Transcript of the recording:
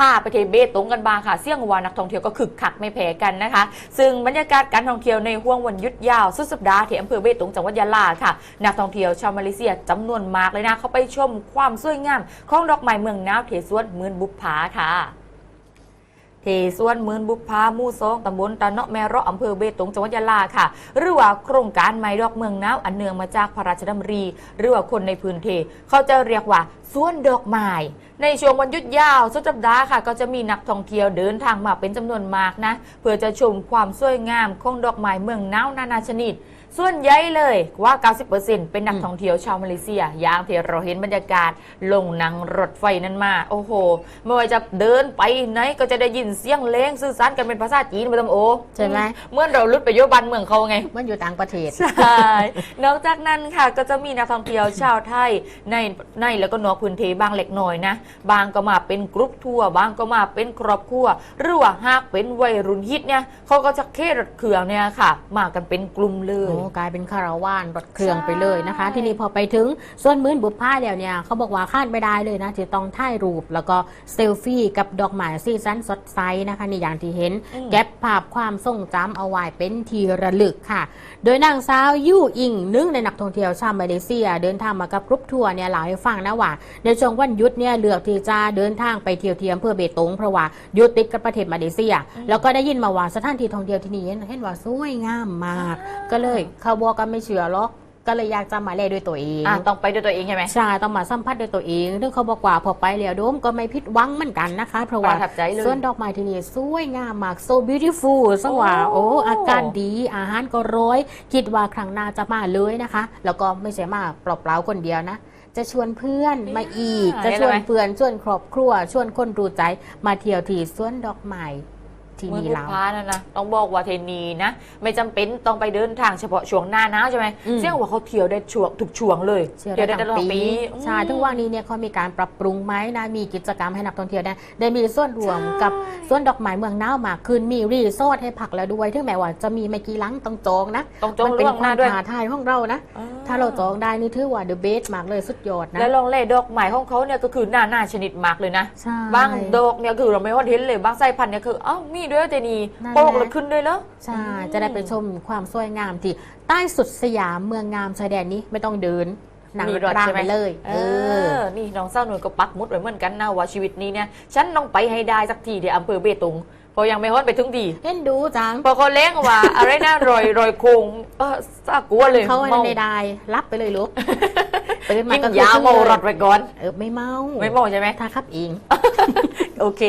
พาไปเทศเบตงกันบ้างค่ะ เสี่ยงวานักท่องเที่ยวก็คึกคักไม่แพ้กันนะคะ ซึ่งบรรยากาศการท่องเที่ยวในห่วงวันหยุดยาวสุดสัปดาห์ที่อำเภอเบตงจังหวัดยะลาค่ะ นักท่องเที่ยวชาวมาเลเซียจำนวนมากเลยนะเขาไปชมความสวยงามของดอกไม้เมืองน้าวเทสวนเมืองบุพผาค่ะเทส่วนหมือนบุพพามู่สองตำบลตะเนาะแมเราะอำเภอเบตงจังหวัดยะลาค่ะ หรือว่าโครงการไม้ดอกเมืองน้าวอันเนื่องมาจากพระราชดำริหรือว่าคนในพื้นที่เขาจะเรียกว่าสวนดอกไม้ ในช่วงวันหยุดยาวสุดสัปดาห์ค่ะ ก็จะมีนักท่องเที่ยวเดินทางมาเป็นจำนวนมากนะ เพื่อจะชมความสวยงามของดอกไม้เมืองน้าวนานาชนิด ส่วนใหญ่เลยว่า 90%เป็นนักท่องเที่ยวชาวมาเลเซีย อย่างที่เราเห็นบรรยากาศ ลงหนังรถไฟนั้นมา โอ้โห ไม่ว่าจะเดินไปไหนก็จะได้ยินเสียงเลงสื่อสารกันเป็นภาษาจีนไปตามโอใช่ไหมเมื่อเราลุดไปโยบันเมืองเขาไงมันอยู่ต่างประเทศใช่นอกจากนั้นค่ะก็จะมีนักท่องเที่ยวชาวไทยในในแล้วก็นอกพื้นที่บางเล็กน้อยนะบางก็มาเป็นกรุ๊ปทัวร์บางก็มาเป็นครอบครัว หรือว่าหากเป็นวัยรุ่นฮิตเนี่ยเขาก็จะเครถเครื่องเนี่ยค่ะ มากันเป็นกลุ่มเลยโอ้กลายเป็นคาราวานรถเครื่องใช่ไปเลยนะคะ ทีนี้พอไปถึงส่วนมื้นบุพผ้าเดี๋ยวเนี่ยเขาบอกว่าคาดไม่ได้เลยนะที่ต้องถ่ายรูปแล้วก็เซลฟี่กับดอกไม้สีสันสดใสนะคะนี่อย่างที่เห็นอืมเก็บภาพความทรงจำเอาไว้เป็นทีระลึกค่ะ โดยนางสาวยู่อิงหนึ่งในนักท่องเที่ยวชาวมาเลเซีย เดินทางมากับกรุ๊ปทัวร์เนี่ยเล่าให้ฟังนะว่าในช่วงวันหยุดเนี่ยเลือกที่จะเดินทางไปเที่ยวเทียมเพื่อเบตงเพราะว่าอยู่ติดกับประเทศมาเลเซีย แล้วก็ได้ยินมาว่าสถานที่ท่องเที่ยวที่นี่เห็นว่าสวยงามมาก ก็เลยเขาบอกกันไม่เชื่อหรอกก็เลยอยากจะมาเล่ด้วยตัวเองอะต้องไปด้วยตัวเองใช่ไหมใช่ต้องมาสัมผัสด้วยตัวเองซึ่งเขาบอกว่าพอไปแล้วโดมก็ไม่ผิดหวังเหมือนกันนะคะเพราะว่าประทับใจเลยสวนดอกไม้ที่นี่สวยงามมาก so beautiful สว่าโอ้โอ้อากาศดีอาหารก็ร้อย คิดว่าครั้งหน้าจะมาเลยนะคะ แล้วก็ไม่ใช่มาเปล่าๆคนเดียวนะ จะชวนเพื่อนมาอีกอ่าจะชวนเห็นไหมเพื่อนชวนครอบครัว ชวนคนรู้ใจมาเที่ยวที่สวนดอกไม้ ที่เมืองนี่บุแล้วพานั่นนะต้องบอกว่าเทนีนะ ไม่จำเป็นต้องไปเดินทางเฉพาะช่วงหน้าหนาวใช่ไหมอืมเสี่ยงว่าเขาเที่ยวได้ช่วงทุกช่วงเลยเที่ยวได้ตทั้งลอดปีปีใช่ทุกวันนี้เนี่ยเขามีการปรับปรุงไหมนะมีกิจกรรมให้นักท่องเที่ยวได้ได้มีส่วนรวมกับส่วนดอกไม้เมืองน่าวมากขึ้นมีรีสอร์ทให้พักแล้วด้วยถึงแม้ว่าจะมีไม่กี่หลังต้องจองนะต้องจองมัเป็นล่วงคหวาน้ามด้วยท้าทายของเรานะอ๋อถ้าเราจองได้นี่ถือว่าเดอะเบสมากเลยสุดยอดนะแล้วลองเล่ดอกไม้ของเขาเนี่ยก็คือหน้าหน้าชนิดมากเลยนะใช่บางดอกเนี่ยคือเราไม่ว่าเห็นเลยบางสายพันธุ์เนี่ยคืออ้าวมีด้วยเจนีนั่นแหละโปกแล้วขึ้นด้วยเหรอใช่ จะได้ไปชมความสวยงามที่ใต้สุดสยามเมืองงามชายแดนนี้ไม่ต้องเดินหนังรถรางไปเลย เออ นี่น้องเศร้าหนุ่ยก็ปักมุดไว้เหมือนกันนะว่าชีวิตนี้เนี่ย ฉันต้องไปให้ได้สักทีที่อำเภอเบตงพอยังไม่ฮอดไปถึงดีเห็นดูจัง พอเขาเล้งว่า อะไรนะรอยรอยโคงเออซากลัวเลยเขาไม่ได้รับไปเลยลูกตื่นมายิ่งก็ยาวเมารถไปก่อนเออไม่เมา ไม่เมาใช่ไหมถ้าขับเอง โอเค